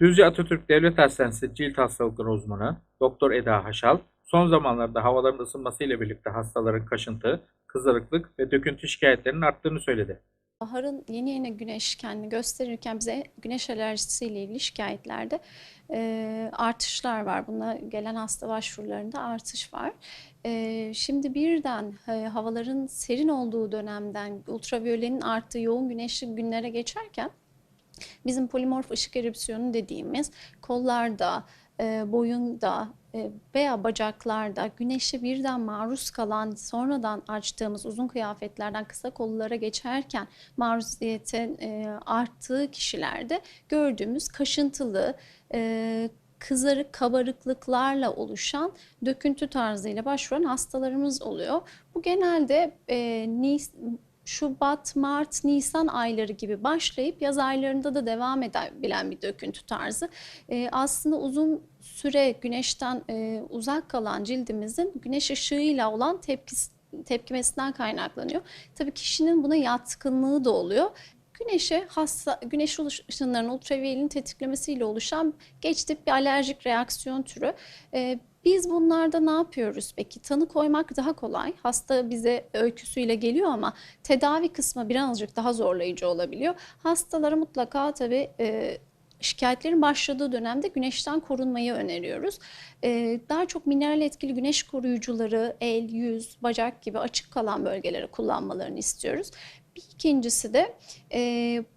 Düzce Atatürk Devlet Hastanesi cilt hastalıkları uzmanı Doktor Eda Haşal, son zamanlarda havaların ısınmasıyla birlikte hastaların kaşıntı, kızarıklık ve döküntü şikayetlerinin arttığını söyledi. Baharın yeni yeni güneş kendini gösterirken bize güneş alerjisiyle ilgili şikayetlerde e, artışlar var. Buna gelen hasta başvurularında artış var. E, şimdi birden e, havaların serin olduğu dönemden ultraviyolenin arttığı yoğun güneşli günlere geçerken bizim polimorf ışık erupsiyonu dediğimiz kollarda, e, boyunda e, veya bacaklarda güneşe birden maruz kalan sonradan açtığımız uzun kıyafetlerden kısa kollara geçerken maruziyetin e, arttığı kişilerde gördüğümüz kaşıntılı, e, kızarık kabarıklıklarla oluşan döküntü tarzıyla başvuran hastalarımız oluyor. Bu genelde e, Şubat, Mart, Nisan ayları gibi başlayıp yaz aylarında da devam edebilen bir döküntü tarzı. E, aslında uzun süre güneşten e, uzak kalan cildimizin güneş ışığıyla olan tepkisi, tepkimesinden kaynaklanıyor. Tabii kişinin buna yatkınlığı da oluyor. Güneşe hasta, güneş ışınlarının ultraviyolin tetiklemesiyle oluşan geç tip bir alerjik reaksiyon türü. E, biz bunlarda ne yapıyoruz peki? Tanı koymak daha kolay. Hasta bize öyküsüyle geliyor ama tedavi kısmı birazcık daha zorlayıcı olabiliyor. Hastalara mutlaka tabii e, şikayetlerin başladığı dönemde güneşten korunmayı öneriyoruz. E, daha çok mineral etkili güneş koruyucuları el, yüz, bacak gibi açık kalan bölgelere kullanmalarını istiyoruz. Bir ikincisi de e,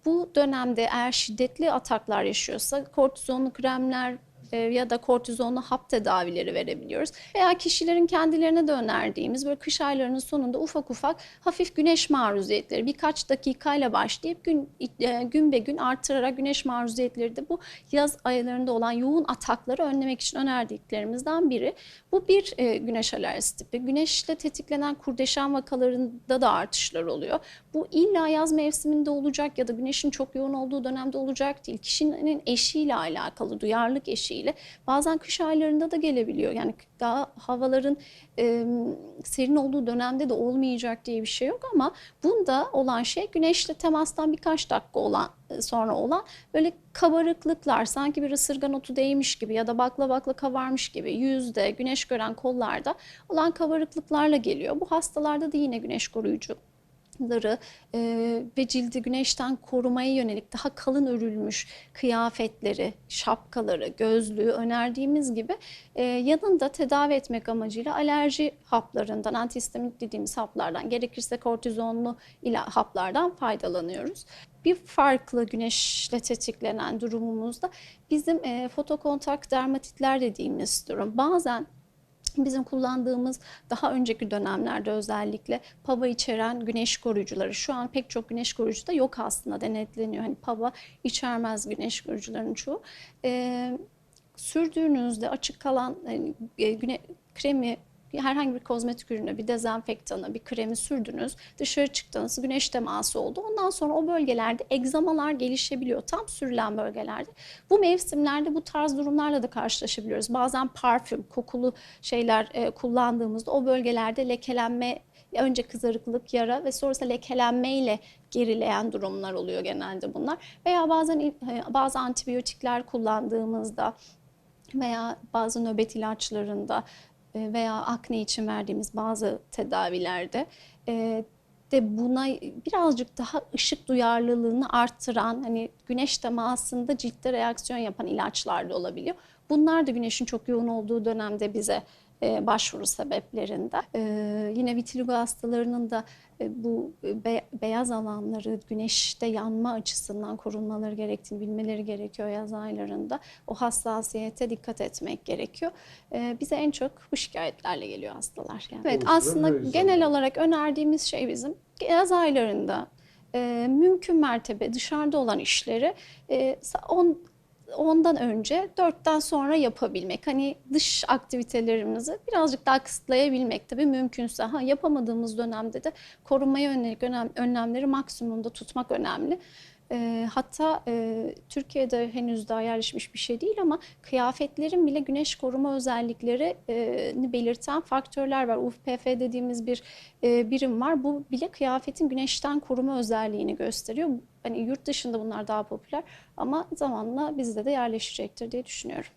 bu dönemde eğer şiddetli ataklar yaşıyorsa kortizonlu kremler, ya da kortizonlu hap tedavileri verebiliyoruz. Veya kişilerin kendilerine de önerdiğimiz böyle kış aylarının sonunda ufak ufak hafif güneş maruziyetleri birkaç dakikayla başlayıp gün gün be gün artırarak güneş maruziyetleri de bu yaz aylarında olan yoğun atakları önlemek için önerdiklerimizden biri. Bu bir güneş alerjisi tipi. Güneşle tetiklenen kurdeşen vakalarında da artışlar oluyor. Bu illa yaz mevsiminde olacak ya da güneşin çok yoğun olduğu dönemde olacak değil. Kişinin eşiyle alakalı, duyarlılık eşiğiyle. Bazen kış aylarında da gelebiliyor. Yani daha havaların e, serin olduğu dönemde de olmayacak diye bir şey yok ama bunda olan şey güneşle temastan birkaç dakika olan sonra olan böyle kabarıklıklar sanki bir ısırgan otu değmiş gibi ya da bakla bakla kavarmış gibi yüzde güneş gören kollarda olan kabarıklıklarla geliyor. Bu hastalarda da yine güneş koruyucu ları e, ve cildi güneşten korumaya yönelik daha kalın örülmüş kıyafetleri, şapkaları, gözlüğü önerdiğimiz gibi e, yanında tedavi etmek amacıyla alerji haplarından, antihistamik dediğimiz haplardan, gerekirse kortizonlu ila haplardan faydalanıyoruz. Bir farklı güneşle tetiklenen durumumuzda bizim e, fotokontak dermatitler dediğimiz durum. Bazen Bizim kullandığımız daha önceki dönemlerde özellikle pava içeren güneş koruyucuları şu an pek çok güneş koruyucu da yok aslında denetleniyor. Hani pava içermez güneş koruyucuların çoğu. Ee, sürdüğünüzde açık kalan yani, güne, kremi herhangi bir kozmetik ürünü, bir dezenfektanı, bir kremi sürdünüz, dışarı çıktınız, güneş teması oldu. Ondan sonra o bölgelerde egzamalar gelişebiliyor. Tam sürülen bölgelerde. Bu mevsimlerde bu tarz durumlarla da karşılaşabiliyoruz. Bazen parfüm, kokulu şeyler e, kullandığımızda o bölgelerde lekelenme önce kızarıklık, yara ve sonrasında lekelenmeyle gerileyen durumlar oluyor genelde bunlar. Veya bazen e, bazı antibiyotikler kullandığımızda veya bazı nöbet ilaçlarında veya akne için verdiğimiz bazı tedavilerde e, de buna birazcık daha ışık duyarlılığını arttıran hani güneş temasında ciltte reaksiyon yapan ilaçlar da olabiliyor. Bunlar da güneşin çok yoğun olduğu dönemde bize e, başvuru sebeplerinde. E, yine vitiligo hastalarının da e, bu be, beyaz alanları güneşte yanma açısından korunmaları gerektiğini bilmeleri gerekiyor yaz aylarında. O hassasiyete dikkat etmek gerekiyor. E, bize en çok bu şikayetlerle geliyor hastalar. Yani. Evet aslında genel olarak önerdiğimiz şey bizim yaz aylarında e, mümkün mertebe dışarıda olan işleri e, on, ondan önce dörtten sonra yapabilmek. Hani dış aktivitelerimizi birazcık daha kısıtlayabilmek tabii mümkünse. Ha, yapamadığımız dönemde de korunmaya yönelik önlemleri maksimumda tutmak önemli. E, hatta e, Türkiye'de henüz daha yerleşmiş bir şey değil ama kıyafetlerin bile güneş koruma özelliklerini belirten faktörler var. UFPF dediğimiz bir e, birim var. Bu bile kıyafetin güneşten koruma özelliğini gösteriyor. Hani yurt dışında bunlar daha popüler ama zamanla bizde de yerleşecektir diye düşünüyorum.